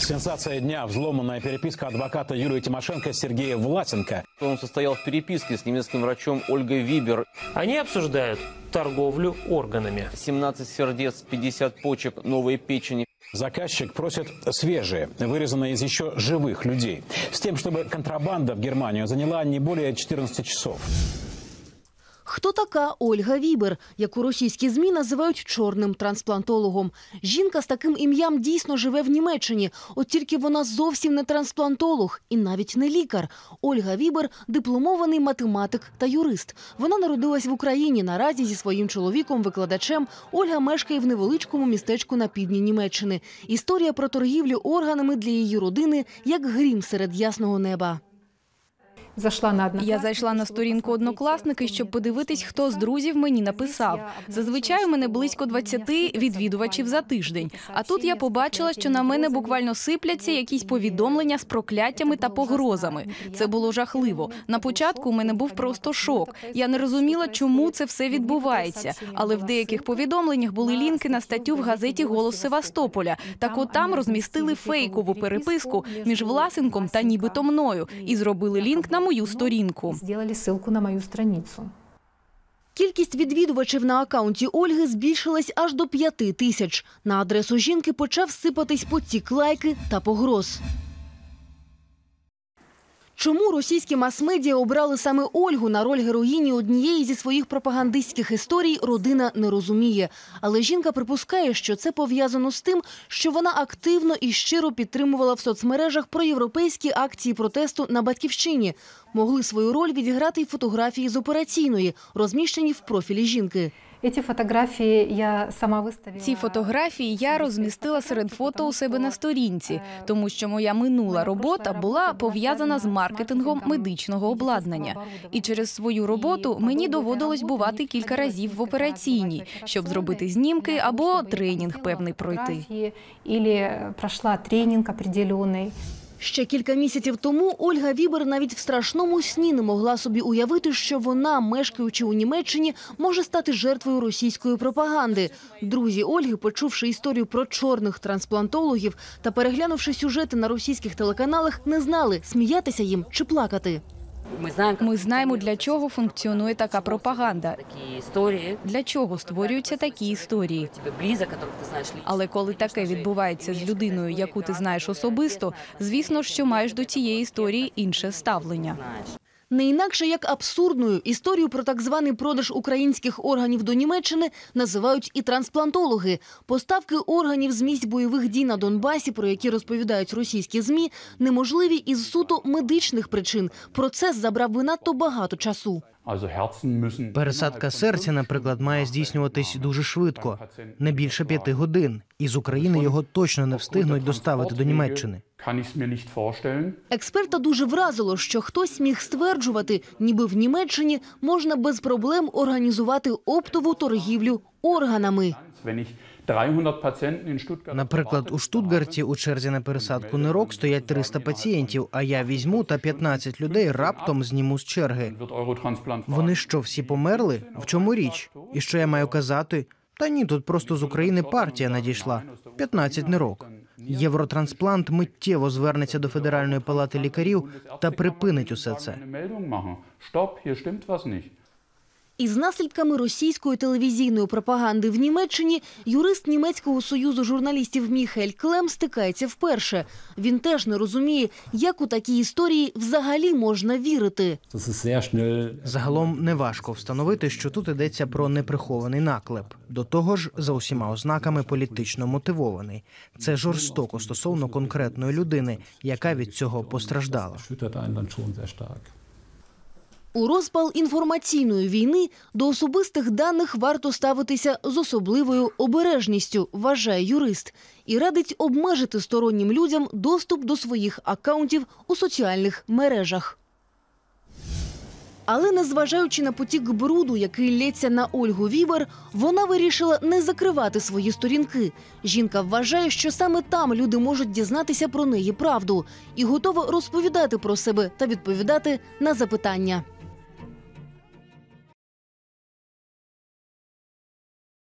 Сенсация дня. Взломанная переписка адвоката Юлии Тимошенко с Сергеем Власенко. Он состоял в переписке с немецким врачом Ольгой Вибер. Они обсуждают торговлю органами. 17 сердец, 50 почек, новые печени. Заказчик просит свежие, вырезанные из еще живых людей. С тем, чтобы контрабанда в Германию заняла не более 14 часов. Хто така Ольга Вібер, яку російські змі називають чорним трансплантологом? Жінка з таким ім'ям дійсно живе в Німеччині. От тільки вона зовсім не трансплантолог і навіть не лікар. Ольга Вібер дипломований математик та юрист. Вона народилась в Україні. Наразі зі своїм чоловіком, викладачем, Ольга мешкає в невеличкому містечку на півдні Німеччини. Історія про торгівлю органами для її родини як грім серед ясного неба. Зайшла на Я зайшла на сторінку однокласники, щоб подивитись, хто з друзів мені написав. Зазвичай у мене близько 20 відвідувачів за тиждень. А тут я побачила, що на мене буквально сипляться якісь повідомлення з прокляттями та погрозами. Це було жахливо. На початку у мене був просто шок. Я не розуміла, чому це все відбувається. Але в деяких повідомленнях були лінки на статтю в газеті Голос Севастополя. Так от там розмістили фейкову переписку між Власенком та нібито мною і зробили лінк на мою сторінку. Зробили ссылку на мою страницу. Кількість відвідувачів на акаунті Ольги збільшилась аж до п'яти тисяч. На адресу жінки почав сипатись потік лайки та погроз. Чому російські мас-медіа обрали саме Ольгу на роль героїні однієї зі своїх пропагандистських історій, родина не розуміє. Але жінка припускає, що це пов'язано з тим, що вона активно і щиро підтримувала в соцмережах проєвропейські акції протесту на батьківщині. Могли свою роль відіграти й фотографії з операційної, розміщені в профілі жінки. Эти фотографии я сама выставила. Ці фотографії я розмістила серед фото у себе на сторінці, тому що моя минула робота була пов'язана з маркетингом медичного обладнання. І через свою роботу мені доводилось бувати кілька разів в операційній, щоб зробити знімки або тренінг певний пройти. Фотографии Или прошла тренинг определенный. Ще кілька місяців тому Ольга Вібер навіть в страшному сні не могла собі уявити, що вона, мешкаючи у Німеччині, може стати жертвою російської пропаганди. Друзі Ольги, почувши історію про чорних трансплантологів та переглянувши сюжети на російських телеканалах, не знали, сміятися їм чи плакати. Мы знаем, как Ми знаємо, для чого функціонує така пропаганда, такие истории, для чого створюються такі історії. тебе близок, которых ты знаешь лично. Але коли таке відбувається з людиною, яку ти знаєш особисто, звісно, що маєш до цієї історії інше ставлення. Не інакше як абсурдною історію про так званий продаж українських органів до Німеччини називають і трансплантологи. Поставки органів з місць бойових дій на Донбасі, про які розповідають російські змі, неможливі із суто медичних причин. Процес забрав би надто багато часу. Пересадка серця, наприклад, має здійснюватись дуже швидко, не більше п'яти годин. І з України його точно не встигнуть доставити до Німеччини. Експерта дуже вразило, що хтось міг стверджувати, ніби в Німеччині можна без проблем організувати оптову торгівлю органами. Наприклад, у Штутгарті у черзі на пересадку нирок стоять 300 пацієнтів, а я візьму та 15 людей раптом зніму з черги. Вони що, всі померли? В чому річ? І що я маю казати? Та ні, тут просто з України партія надійшла. 15 нирок. Євротрансплант миттєво звернеться до Федеральної палати лікарів та припинить усе це. Із наслідками російської телевізійної пропаганди в Німеччині юрист німецького союзу журналістів Міхель Клем стикається вперше. Він теж не розуміє, як у такі історії взагалі можна вірити. Загалом неважко встановити, що тут йдеться про неприхований наклеп. До того ж, за усіма ознаками політично мотивований. Це жорстоко стосовно конкретної людини, яка від цього постраждала. У розпал інформаційної війни до особистих даних варто ставитися з особливою обережністю, вважає юрист, і радить обмежити стороннім людям доступ до своїх акаунтів у соціальних мережах. Але незважаючи на потік бруду, який лється на Ольгу Вібер, вона вирішила не закривати свої сторінки. Жінка вважає, що саме там люди можуть дізнатися про неї правду і готова розповідати про себе та відповідати на запитання.